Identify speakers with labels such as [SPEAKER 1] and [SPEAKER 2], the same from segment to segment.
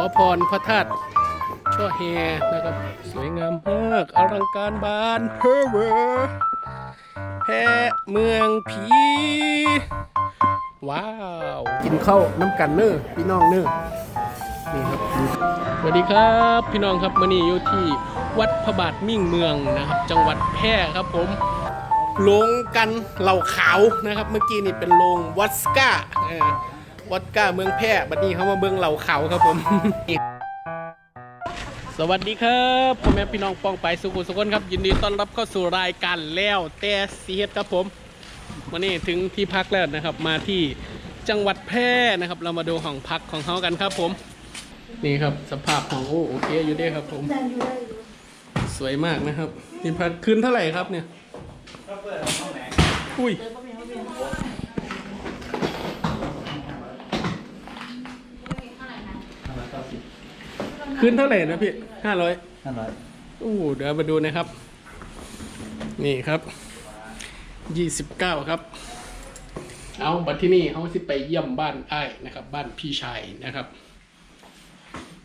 [SPEAKER 1] อพรพระธาตุช่อแฮนะครับ สวยงามมากอลังการบานเพอเวอร์แพร่เมืองผี ว้าว กินข้าวน้ำกันเนอพี่น้องเนอนี่ครับสวัสดีครับพี่น้องครับมื่อนี้อยู่ที่วัดพระบาทมิ่งเมืองนะครับ จังหวัดแพร่ครับผมโรงกันเหล่าขาวนะครับ เมื่อกี้นี่เป็นโรงวัดสก้า เออวัดก้าเมืองแพร่บัดนี้เขามาเบิ้งเหล่าขาวครับผม สวัสดีครับพ่อแม่พี่น้องป้องไปสุขุมสุขนครับ ยินดีต้อนรับเข้าสู่รายการแล้วแต่สีเฮ็ดครับผมวันนี้ถึงที่พักแล้วนะครับ มาที่จังหวัดแพร่นะครับ เรามาดูห้องพักของเขากันครับผม นี่ครับสภาพของโอ้โอเคอยู่เด้ครับผม สวยมากนะครับที่พักคืนเท่าไหร่ครับเนี่ยอุ้ย คืนเท่าไหร่นะพี่ห้าร้อย
[SPEAKER 2] ห้าร้อย
[SPEAKER 1] โอ้เดี๋ยวมาดูนะครับ นี่ครับยี่สิบเก้าครับ เอาบัดที่นี่เขาสิไปเยี่ยมบ้านไอ้ายนะครับ บ้านพี่ชายนะครับ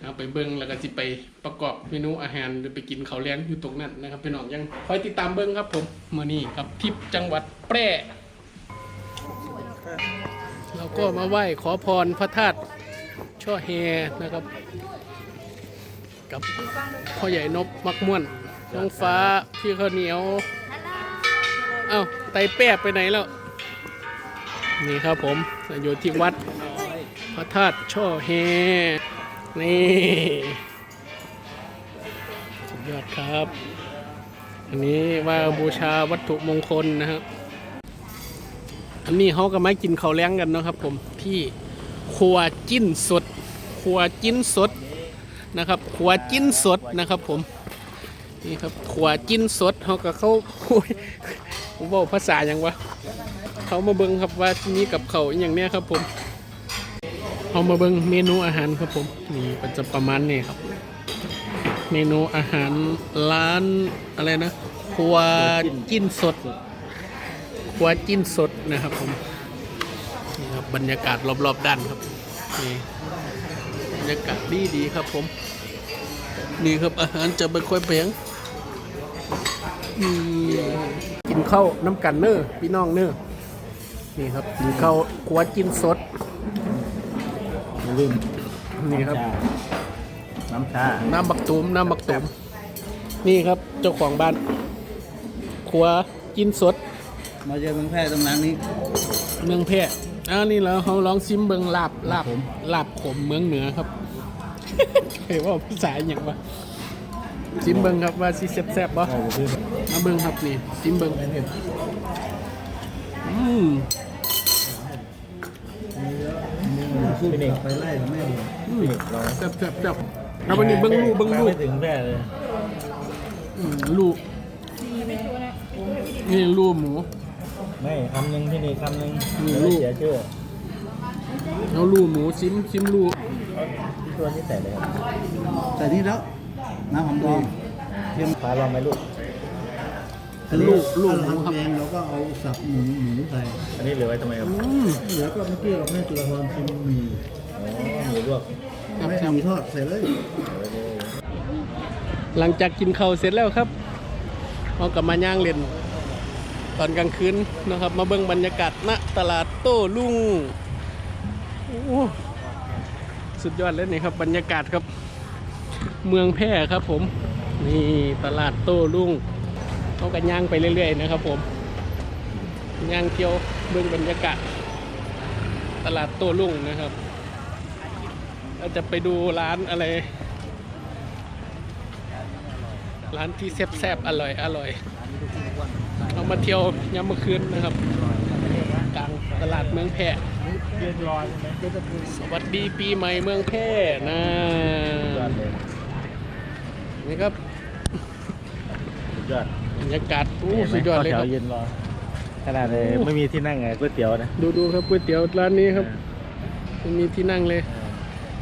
[SPEAKER 1] เอาไปเบิ้งแล้วก็สิไปประกอบเมนูอาหารหรือไปกินข้าวเลี้ยงอยู่ตรงนั้นนะครับพี่น้องยังคอยติดตามเบิ้งครับผมมานี่ครับทิพย์จังหวัดแพร่เราก็มาไหว้ขอพรพระธาตุช่อแฮนะครับ กับพ่อใหญ่นบมักม่วนน้องฟ้าพี่ข้าวเหนียว เอ้าไตแป๊บไปไหนแล้ว นี่ครับผมอยู่ที่วัดพระธาตุช่อแฮนี่ สุดยอดครับ อันนี้ว่าบูชาวัตถุมงคลนะครับ อันนี้เขาก็มากินข้าวแล้งกันเนาะครับผมที่ครัวจิ้นสดครัวจิ้นสด นะครับขวจิ้นสดนะครับผมนี่ครับขวจิ้นสดเขากับเขาโอ้ยผมบอกภาษาอย่างวะเขามาเบิ้งครับว่าที่นี่กับเขาอย่างเนี้ยครับผมเขามาเบิ้งเมนูอาหารครับผมนี่ก็จะประมาณนี้ครับ เมนูอาหารร้านอะไรนะครัวจิ้นสดครัวจิ้นสดนะครับผมนี่ครับบรรยากาศรอบๆด้านครับนี่ รรยากาศดีดีๆครับผม นี่ครับอาหารจะไม่ค่อยแพงอืมกินข้าวน้ำกันเนอพี่น้องเนอนี่ครับกินข้าวครัวกินสด
[SPEAKER 2] ลืม
[SPEAKER 1] นี่ครับ
[SPEAKER 2] น้ำชา
[SPEAKER 1] น้ำบักตูมน้ำบักตูมนี่ครับเจ้าของบ้านครัวกินสด
[SPEAKER 2] มาเจอเมืองแพร่ตรงนั้นนี้
[SPEAKER 1] เมืองแพร่ อ่านี่แล้วเขาลองซิมเบิงลาบลาบ
[SPEAKER 2] ผม
[SPEAKER 1] ลาบขมเมืองเหนือครับเห็นว่าภาษาอหย่างวะซิมเบิงครับว่าซิแซ่บๆบ่
[SPEAKER 2] ใช่คือ
[SPEAKER 1] มาเบิงครับนี่ซิมเบิงอืม
[SPEAKER 2] คือเด็กไปไล่ไม่ดี
[SPEAKER 1] อืมแซ่บแซ่บแซ่บแล้ววันนี้เบิงลูกเบิงลูก
[SPEAKER 2] ไม่ถึงแพร่เลย
[SPEAKER 1] อืมลูกนี่ลูกหมู
[SPEAKER 2] ไม่คำหนึ่งที่นี่คำหนึ่ง
[SPEAKER 1] มี
[SPEAKER 2] เดี๋ยว
[SPEAKER 1] ลูก
[SPEAKER 2] เสียชื่อ
[SPEAKER 1] แล้วลูกหมูซิมซิมลูก
[SPEAKER 2] ตัวนี้ใส่เลยครับ
[SPEAKER 3] แต่นี่แล้วน้ำหอมดอง
[SPEAKER 2] เทียมฟ้าลองไหมลูก
[SPEAKER 3] อันนี้
[SPEAKER 1] ลูกลูก
[SPEAKER 3] ถ้า
[SPEAKER 1] หมูครับ
[SPEAKER 3] เราทำเองเราก็เอาสับหมูหมูใส่
[SPEAKER 2] อันนี้เหลือไว้ทำไมครับ
[SPEAKER 1] อืม
[SPEAKER 3] เหลือก็เมื่อกี้เราให้จุฬาภรณ์ชิมหมี
[SPEAKER 2] อ๋อหมูลวก
[SPEAKER 1] ครับ
[SPEAKER 3] ไม่
[SPEAKER 1] ครับ
[SPEAKER 3] หมีทอดใส่เลย
[SPEAKER 1] หลังจากกินข้าวเสร็จแล้วครับเรากลับมาย่างเล่น ตอนกลางคืนนะครับ มาเบิ่งบรรยากาศณตลาดโต้ลุงโอ้สุดยอดเลยนี่ครับบรรยากาศครับ เมืองแพร่ครับผม นี่ตลาดโต้ลุงเขากันย่างไปเรื่อยๆนะครับ ผมย่างเที่ยวเบิ่งบรรยากาศ ตลาดโต้ลุงนะครับเราจะไปดูร้านอะไร ร้านที่แซ่บๆอร่อยอร่อย เอามาเที่ยวยามเมื่อคืนนะครับกลางตลาดเมืองแพร่
[SPEAKER 2] เรียบร้อยใช่ไหมก็จะคือ
[SPEAKER 1] สวัสดีปีใหม่เมืองแพร่นะ
[SPEAKER 2] ยอดเลย
[SPEAKER 1] นี่ครับ
[SPEAKER 2] สุดยอด
[SPEAKER 1] บรรยากาศอู้สุดยอดเลยค
[SPEAKER 2] ข้า
[SPEAKER 1] รับ
[SPEAKER 2] วแถวเย็นรอขนาดเลยไม่มีที่นั่งไงก๋วยเตี๋ยวนะ
[SPEAKER 1] ดูดูครับก๋วยเตี๋ยวร้านนี้ครับมันมีที่นั่งเลย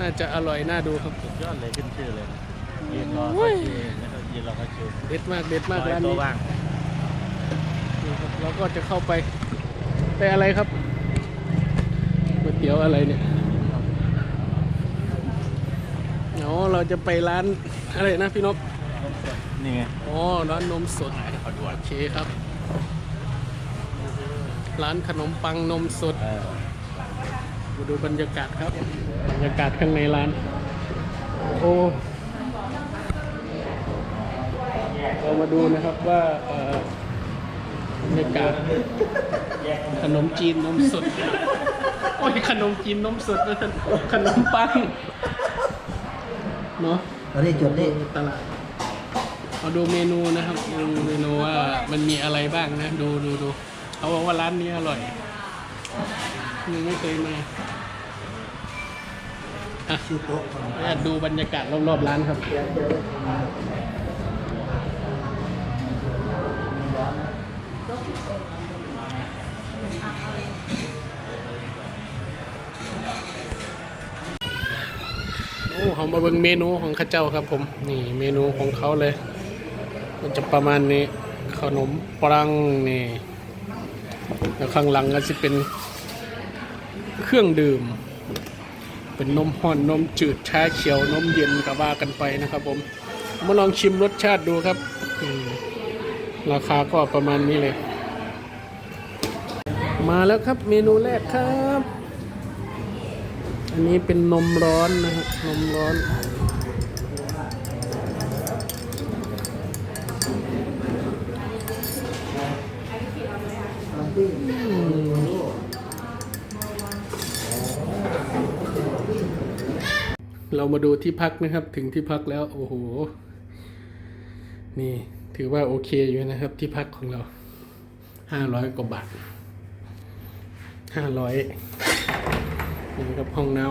[SPEAKER 1] น่าจะอร่อยน่าดูครับ
[SPEAKER 2] สุดยอดเลยขึ้นชื่อเลยยืนรอเข้าคิวนะครับยืนรอเข้าคิว
[SPEAKER 1] เด็ดมากเด็ดมาก
[SPEAKER 2] ร้อย
[SPEAKER 1] ร้าน
[SPEAKER 2] โต๊ะ
[SPEAKER 1] นี้
[SPEAKER 2] ว่าง
[SPEAKER 1] นี่ครับ เราก็จะเข้าไปไปอะไรครับก๋วยเตี๋ยวอะไรเนี่ยอ๋อเราจะไปร้านอะไรนะพี่นพ
[SPEAKER 2] นี่ไง
[SPEAKER 1] อ๋อร้านนมสดโอเคครับ ร้านขนมปังนมสด
[SPEAKER 2] เออ
[SPEAKER 1] มาดูบรรยากาศครับ บรรยากาศข้างในร้าน โอ้เรามาดูนะครับว่าเอ่อ บรรยากาศขนมจีนนมสด โอ้ยขนมจีนนมสดนะท่านขนมปังเนาะ
[SPEAKER 3] ตอนนี้จดนี่
[SPEAKER 1] ตลาดเอาดูเมนูนะครับดูเมนูว่ามันมีอะไรบ้างนะ ดูดูดูเขาบอกว่าร้านนี้อร่อยยังไม่เคยมาอะ
[SPEAKER 3] ชื่อโต๊ะก่อน
[SPEAKER 1] แอบดูบรรยากาศรอบๆร้านครับ เขามาเบิ่งเมนูของข้าเจ้าครับผม นี่เมนูของเขาเลย มันจะประมาณนี้ ขนมปังนี่แล้วข้างหลังก็จะเป็นเครื่องดื่ม เป็นนมห่อนนมจืดชาเขียวนมเย็นก็ว่ากันไปนะครับผมมาลองชิมรสชาติดูครับราคาก็ประมาณนี้เลย มาแล้วครับเมนูแรกครับ อันนี้เป็นนมร้อนนะครับนมร้อนเรามาดูที่พักนะครับ ถึงที่พักแล้ว โอ้โห นี่ถือว่าโอเคอยู่นะครับ ที่พักของเราห้าร้อยกว่าบาทห้าร้อย นี่ครับห้องน้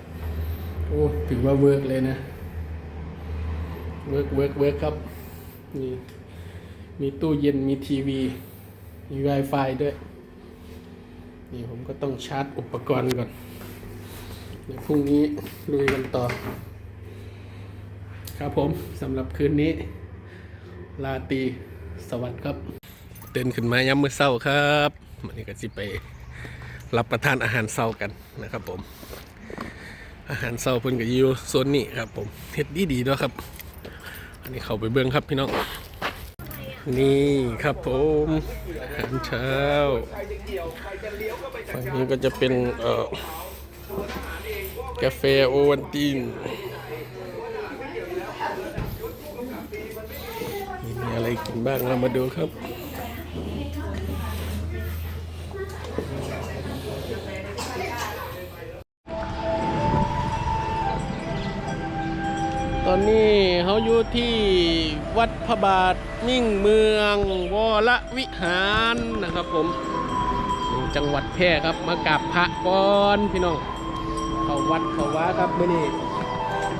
[SPEAKER 1] ำโอ้ถือว่าเวิร์กเลยนะ เวิร์กเวิร์กเวิร์กครับ นี่ มีตู้เย็นมีทีวี มี Wi-Fi ด้วย นี่ผมก็ต้องชาร์จอุปกรณ์ก่อนเดี๋ยวพรุ่งนี้ลุยกันต่อ ครับผมสำหรับคืนนี้ ลาตีสวัสดีครับ เดินขึ้นมาย้ำมือเช้าครับวันนี้ก็สิไป รับประทานอาหารเช้ากันนะครับผม อาหารเช้าเพิ่นก็อยู่โซนนี้ครับผมเฮ็ดดีดีๆด้วยครับ อันนี้เข้าไปเบิ่งครับพี่น้อง นี่ครับผมอาหารเช้าฝั่งนี้ก็จะเป็นเอ่อกาแฟโอวันตินมีอะไรกินบ้างเรามาดูครับ อนนี้เขาอยู่ที่วัดพระบาทมิ่งเมืองวรวิหารนะครับผมจังหวัดแพร่ครับมากราบพระก่อนพี่น้องเขาวัดเขาว้าครับมื่อนี้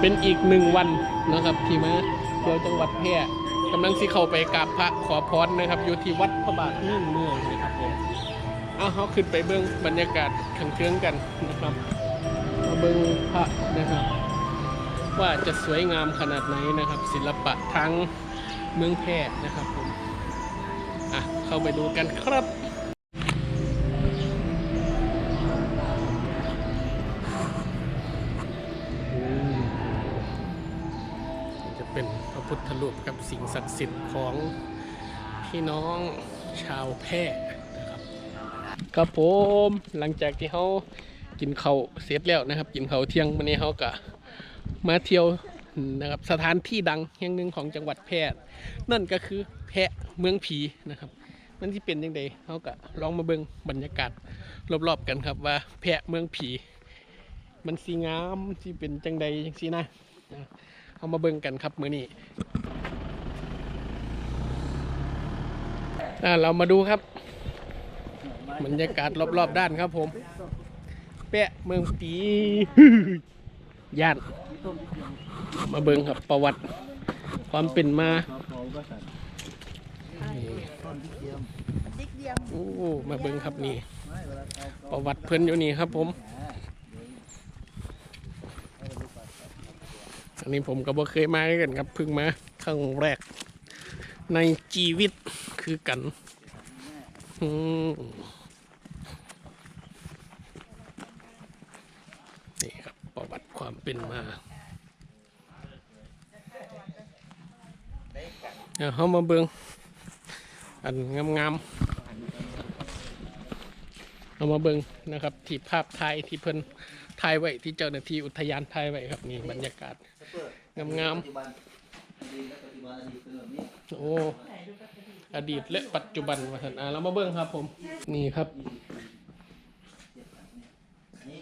[SPEAKER 1] เป็นอีกหนึ่งวันนะครับที่มาเที่ยวจังหวัดแพร่กำลังสิเข้าไปกราบพระขอพรนะครับอยู่ที่วัดพระบาทมิ่งเมืองนะครับผมเอาเขาขึ้นไปเบื้องบรรยากาศขังเครื่องกันนะครับมาเบื้องพระนะครับ ว่าจะสวยงามขนาดไหนนะครับ ศิลปะทั้งเมืองแพร่นะครับผมอะเข้าไปดูกันครับจะเป็นพระพุทธรูปกับสิ่งศักดิ์สิทธิ์ของพี่น้องชาวแพร่นะครับครับผมหลังจากที่เขากินเขาวเสร็จแล้วนะครับ กินเขาวเที่ยงวันนี้เขาก็ มาเที่ยวนะครับสถานที่ดังแห่งหนึ่งของจังหวัดแพร่นั่นก็คือแพร่เมืองผีนะครับมันที่เป็นยังไงเขาก็ลองมาเบิ่งบรรยากาศรอบๆกันครับว่าแพร่เมืองผี มันสีงามที่เป็นจังใดจังสีนะเอามาเบิ่งกันครับมื้อนี้เรามาดูครับบรรยากาศรอบๆด้านครับผม แปะเมืองปีย่าน มาเบิ่งครับประวัติความเป็นมาโอ้มาเบิ่งครับนี่ประวัติเพิ่อนอยู่นี่ครับผม อันนี้ผมก็บ่เคยมาด้วยกันครับเพิ่งมาครั้งแรก ในชีวิตคือกันอืมนี่ครับประวัติความเป็นมา เดี๋ยวเขามาเบิงอันงามๆเอามาเบิงนะครับ ที่ภาพถ่ายที่เพิ่นถ่ายไว้ที่เจ้าหน้าที่อุทยานถ่ายไว้ครับนี่บรรยากาศงามๆโอ้อดีตและปัจจุบันมาสันอ่าเรามาเบิงครับผมนี่ครับ
[SPEAKER 3] อันนี้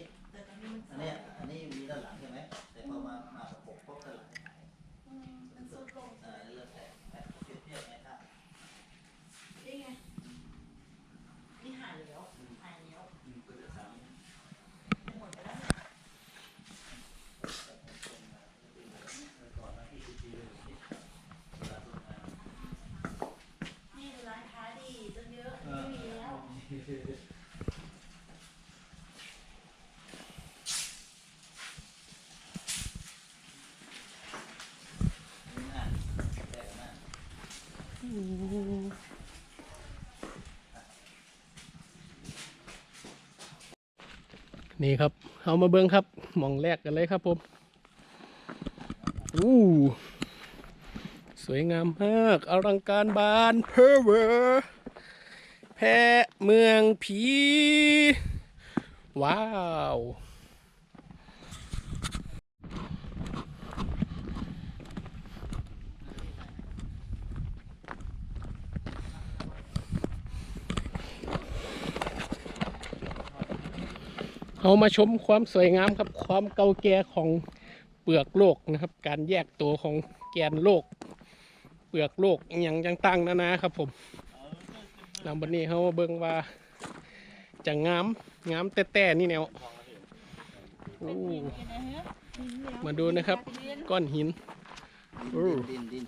[SPEAKER 3] อันเนี้ยอันนี้มีด้านหลังใช่ไหมแต่พอมามาประกบพบด้านหลังมันสุดลงอ่าเริ่มแตกแตกเปรียบเทียบไงครับ
[SPEAKER 4] นี่ร้านค้าดีตั้งเยอะไม่มีแล้ว
[SPEAKER 1] นี่ครับ เอามาเบิงครับมองแรกกันเลยครับผมอู้สวยงามมากอลังการบานเพอเวอร์แพะเมืองผี ว้าว เอามาชมความสวยงามครับความเก่าแก่ของเปลือกโลกนะครับ การแยกตัวของแกนโลก เปลือกโลกอหย่างต่างๆนานาครับผมแล้ววันนี้เขามาเบิ่งว่าจะงามงามแต่แต่ๆนี่แนวโอ้มาดูนะครับ ก้อนหินโอ้
[SPEAKER 3] ดินดิน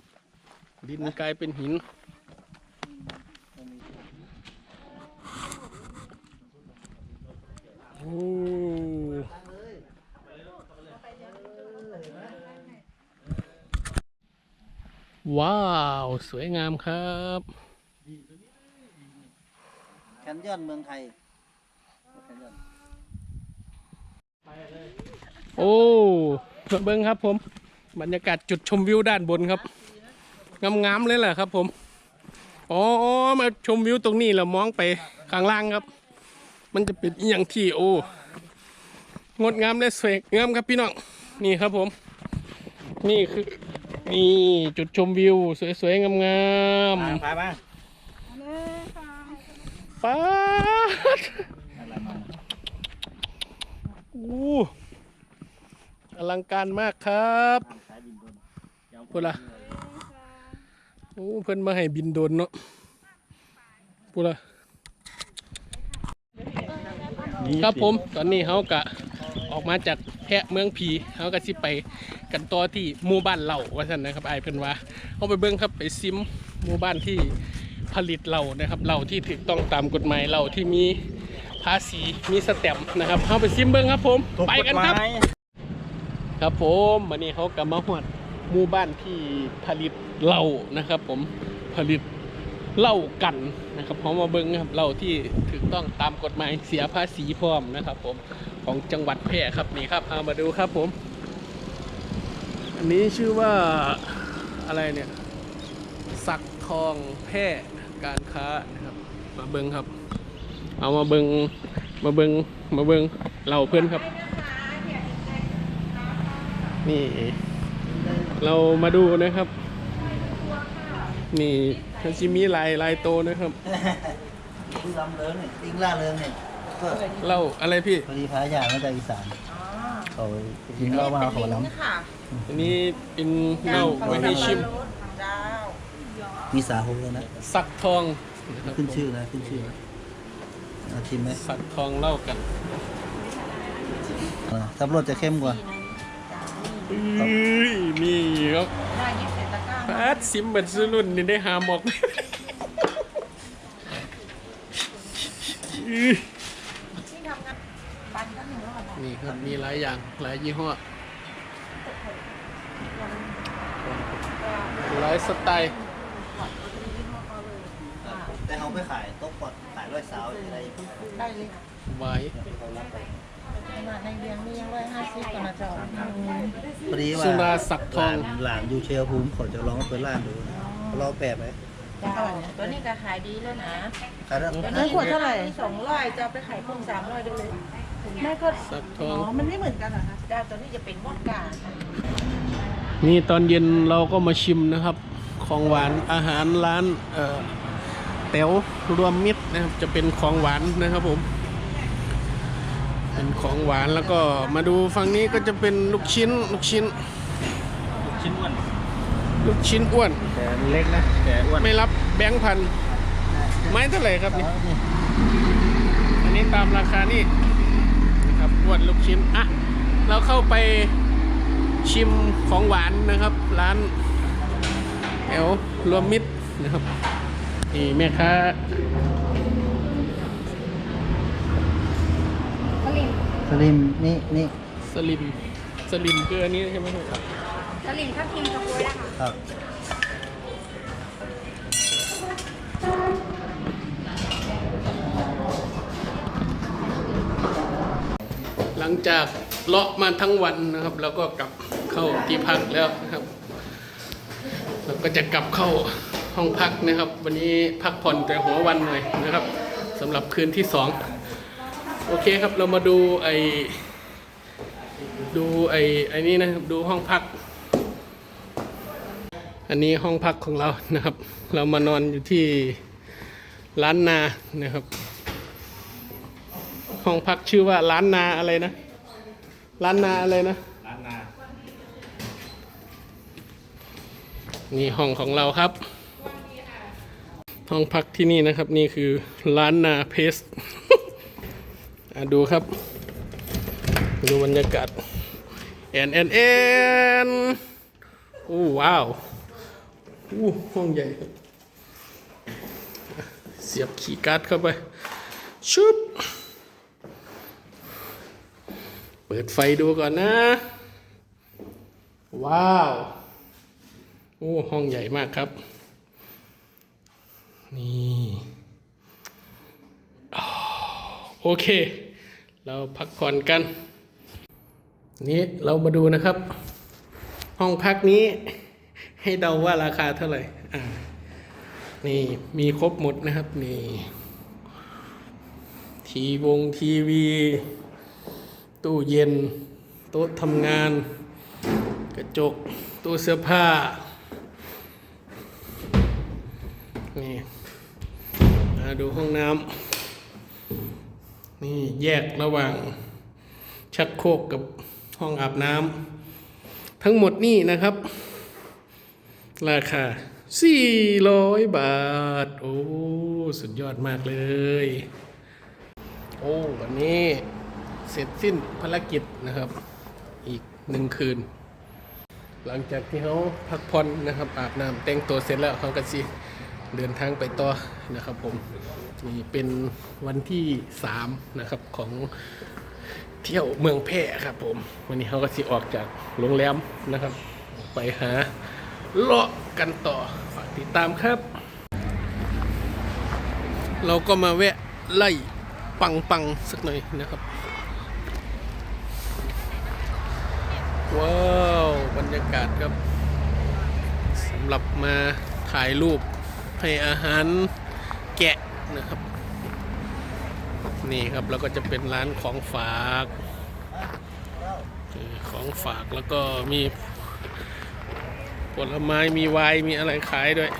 [SPEAKER 1] ดินกลายเป็นหิน โอ้ว้าว สวยงามครับ
[SPEAKER 3] แคนยอนเมืองไทยแคนยอน
[SPEAKER 1] โอ้มาเบิ้งครับผม บรรยากาศจุดชมวิวด้านบนครับ งามๆเลยแหละครับผม อ๋อ มาชมวิวตรงนี้แล้วมองไปข้างล่างครับ มันจะเป็นอหย่างที่โอ้งดงามและสวยงามครับพี่น้องนี่ครับผม นี่คือนี่จุดชมวิว สวยๆงาม
[SPEAKER 3] พามา
[SPEAKER 1] ๆป๊าดอู้อลังการมากครับพูดละโอ้เพิ่นมาให้บินโดนเนาะพูดละ ครับผมตอนนี้เขากะออกมาจากแพะเมืองผีเขาก็สิไปกันต่อที่หมู่บ้านเหล่าว่าสันนะครับไอเพิ่นว่าเขาไปเบิ้งครับไปซิมหมู่บ้านที่ผลิตเหล่านะครับเหล่าที่ถูกต้องตามกฎหมายเหล่าที่มีภาษีมีสแตมป์นะครับเขาไปซิมเบิ้งครับผมไปกันครับ ครับผมวันนี้เขากลับมาหวดหมู่บ้านที่ผลิตเหล้านะครับ ผมผลิต เหล้ากันนะครับเขามาเบิ้งครับเหล้าที่ถูกต้องตามกฎหมายเสียภาษีพร้อมนะครับ ผมของจังหวัดแพร่ครับนี่ครับเอามาดูครับผม อันนี้ชื่อว่าอะไรเนี่ย สักทองแพร่การค้านะครับ มาเบิ้งครับ เอามาเบิ้งมาเบิ้งมาเบิ้งเหล้าเพื่อนครับ นี่ เรามาดูนะครับ นี่ ทันชิมีลายลายโตนะครับ
[SPEAKER 3] ติ้งลำเริงเนี่ยติ้งล่าเริงเนี่ยก็
[SPEAKER 1] เล่าอะไรพี่
[SPEAKER 3] พอดีพายามาจากอีสานเขากินเหล้ามาเขาล้
[SPEAKER 4] ค่ะ
[SPEAKER 1] อันนี้เป็นเหล้าไว้ให้ชิม
[SPEAKER 4] เจ้าำ
[SPEAKER 3] มีสาโฮเลยนะ
[SPEAKER 1] สักทองนะครับ
[SPEAKER 3] ขึ้นชื่อนะขึ้นชื่อนะเอาชิมไหม
[SPEAKER 1] สักทองเล่ากัน
[SPEAKER 3] อ่าสับปะรดจะเข้มกว่า
[SPEAKER 1] เอ้ยนี่ครับ
[SPEAKER 4] ได้ยี่สิบ ตะกร้า
[SPEAKER 1] แปดซิมเหมือนซื้อรุ่นนี่ได้หาหมอกอื้อ
[SPEAKER 4] ที่ทำงานปันก็หนึ่งแล้วค่ะ
[SPEAKER 1] นี่ครับมีหลายอย่างหลายยี่ห้อหลายสไตล์
[SPEAKER 3] แต่เขาไปขายโต๊ะปอดขายร้อยสาวอะไร
[SPEAKER 4] ได้เลยค่ะ
[SPEAKER 1] ไว้
[SPEAKER 4] ขนาดในเรียงนี่ยังร้อยห้าสิบกันนะเจ้า
[SPEAKER 3] พอดีว่า
[SPEAKER 1] สุราสักทอง
[SPEAKER 3] หลานหลานอยู่เชียร์ภูมิเขาจะร้องเปิดร้านดู
[SPEAKER 4] อ๋อ
[SPEAKER 3] เราแปะไหม
[SPEAKER 5] เจ้าตัวนี้ก็ขายดีแล้วนะ
[SPEAKER 3] ขายแล้ว
[SPEAKER 5] ตัวนี้ขวดเท่าไหร่สองร้อยจะเอาไปขายพุ่งสามร้อยได้เลยแม่ก็
[SPEAKER 1] สักท
[SPEAKER 5] อ๋
[SPEAKER 1] อ
[SPEAKER 5] องมันไม่เหมือนกันเหรอคะเจ้าตัวนี้จะเป็นมอดกาค่ะ
[SPEAKER 1] นี่ตอนเย็นเราก็มาชิมนะครับ ของหวานอาหารร้านเอ่อแต๋วรวมมิตรนะครับ จะเป็นของหวานนะครับผม เป็นของหวานแล้วก็มาดูฝั่งนี้ก็จะเป็นลูกชิ้นลูกชิ้น
[SPEAKER 2] ชิ้นอ้วน
[SPEAKER 1] ลูกชิ้นอ้วน
[SPEAKER 2] แต่เล็กนะแต่อ้วน
[SPEAKER 1] ไม่รับแบงค์พันไม้เท่าไหร่ครับนี่อันนี้ตามราคานี่นะครับอ้วนลูกชิ้นอะเราเข้าไปชิมของหวานนะครับ ร้านแอลรวมมิตรนะครับนี่แม่ค้า
[SPEAKER 3] สลิมนี่นี่
[SPEAKER 1] สลิมสลิมคืออันนี้ใช่ไหมครับ
[SPEAKER 4] สลิมทับทิมกับกล้วยนะคะ
[SPEAKER 3] ครับ
[SPEAKER 1] หลังจากเลาะมาทั้งวันนะครับ แล้วก็กลับเข้าที่พักแล้วนะครับเราก็จะกลับเข้าห้องพักนะครับ วันนี้พักผ่อนแต่หัววันหน่อยนะครับสำหรับคืนที่สอง โอเคครับเรามาดูไอดูไอไอนี้นะครับดูห้องพัก อันนี้ห้องพักของเรานะครับ เรามานอนอยู่ที่ร้านนานะครับ ห้องพักชื่อว่าร้านนาอะไรนะร้านนาอะไรนะ
[SPEAKER 2] ร้านนา
[SPEAKER 1] นี่ห้องของเราครับ ห้องพักที่นี่นะครับนี่คือร้านนาเพสอะ ดูครับ ดูบรรยากาศแอนแอนแอนโอ้ว้าวอู้ห้องใหญ่ครับ เสียบขีย์การ์ดเข้าไปชุบเปิดไฟดูก่อนนะ ว้าว โอ้ห้องใหญ่มากครับ นี่ โอเค เราพักผ่อนกัน นี้เรามาดูนะครับ ห้องพักนี้ให้เดาว่าราคาเท่าไหร่อ่านี่มีครบหมดนะครับนี่ทีวงทีวี ตู้เย็น โต๊ะทำงาน กระจก ตู้เสื้อผ้า นี่มาดูห้องน้ำ นี่แยกระหว่างชักโครกกับห้องอาบน้ำทั้งหมดนี่นะครับ ราคา 400 บาท โอ้ สุดยอดมากเลย โอ้วันนี้เสร็จสิ้นภารกิจนะครับ อีกหนึ่งคืน หลังจากที่เขาพักผ่อนนะครับอาบน้ำแต่งตัวเสร็จแล้วเขาก็สิเดินทางไปต่อนะครับผม นี่เป็นวันที่สามนะครับของเที่ยวเมืองแพร่ครับผม วันนี้เขาก็สิออกจากโรงแรมนะครับ ไปหาเลาะกันต่อฝากติดตามครับ เราก็มาแวะไล่ปังปังสักหน่อยนะครับ ว้าวบรรยากาศครับสำหรับมาถ่ายรูปให้อาหารแกะ นะครับ นี่ครับแล้วก็จะเป็นร้านของฝากของฝากแล้วก็มีผลไม้มีไวน์มีอะไรขายด้วย